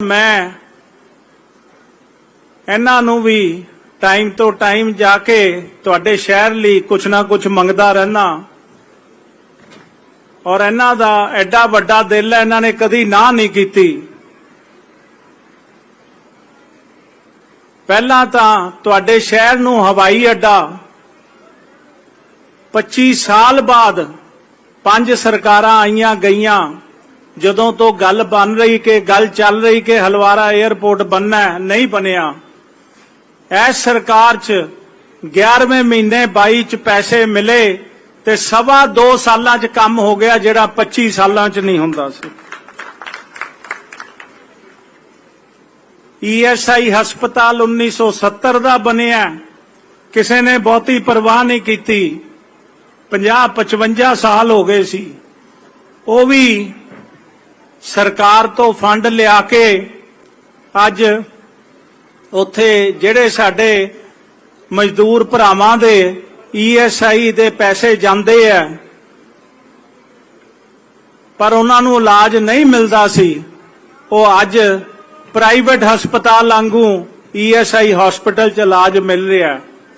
ਮੈਂ ਇਹਨਾਂ ਨੂੰ ਵੀ ਟਾਈਮ ਤੋਂ ਟਾਈਮ ਜਾ ਕੇ ਤੁਹਾਡੇ ਸ਼ਹਿਰ ਲਈ ਕੁਛ ਨਾ ਕੁਛ ਮੰਗਦਾ ਰਹਿਣਾ ਔਰ ਇਹਨਾਂ ਦਾ ਐਡਾ ਵੱਡਾ ਦਿਲ ਹੈ, ਇਹਨਾਂ ਨੇ ਕਦੀ ਨਾ ਨਹੀਂ ਕੀਤੀ। ਪਹਿਲਾਂ ਤਾਂ ਤੁਹਾਡੇ ਸ਼ਹਿਰ ਨੂੰ ਹਵਾਈ ਅੱਡਾ 25 ਸਾਲ ਬਾਅਦ ਪੰਜ ਸਰਕਾਰਾਂ ਆਈਆਂ ਗਈਆਂ। ਜਦੋਂ ਤੋਂ ਗੱਲ ਬਣ ਰਹੀ ਕਿ ਗੱਲ ਚੱਲ ਰਹੀ ਕਿ ਹਲਵਾਰਾ 에ਅਰਪੋਰਟ ਬੰਨਣਾ ਨਹੀਂ ਬਣਿਆ। ਇਸ ਸਰਕਾਰ 'ਚ 11ਵੇਂ ਮਹੀਨੇ 22 ਚ ਪੈਸੇ ਮਿਲੇ ਤੇ ਸਵਾ 2 ਸਾਲਾਂ 'ਚ ਕੰਮ ਹੋ ਗਿਆ ਜਿਹੜਾ 25 ਸਾਲਾਂ 'ਚ ਨਹੀਂ ਹੁੰਦਾ ਸੀ। ਈਐਸਆਈ ਹਸਪਤਾਲ 1970 ਦਾ ਬਣਿਆ। ਕਿਸੇ ਨੇ ਬਹੁਤੀ ਪਰਵਾਹ ਨਹੀਂ ਕੀਤੀ। 50 55 ਸਾਲ ਹੋ ਗਏ ਸੀ। ਉਹ ਵੀ ਸਰਕਾਰ ਤੋਂ ਫੰਡ ਲਿਆ ਕੇ ਅੱਜ ਉੱਥੇ ਜਿਹੜੇ ਸਾਡੇ ਮਜ਼ਦੂਰ ਭਰਾਵਾਂ ਦੇ ਈਐਸਆਈ ਦੇ ਪੈਸੇ ਜਾਂਦੇ ਆ, ਪਰ ਉਹਨਾਂ ਨੂੰ ਇਲਾਜ ਨਹੀਂ ਮਿਲਦਾ ਸੀ। ਉਹ ਅੱਜ ਪ੍ਰਾਈਵੇਟ ਹਸਪਤਾਲ ਵਾਂਗੂ ਈਐਸਆਈ ਹਸਪੀਟਲ 'ਚ ਇਲਾਜ ਮਿਲ ਰਿਹਾ।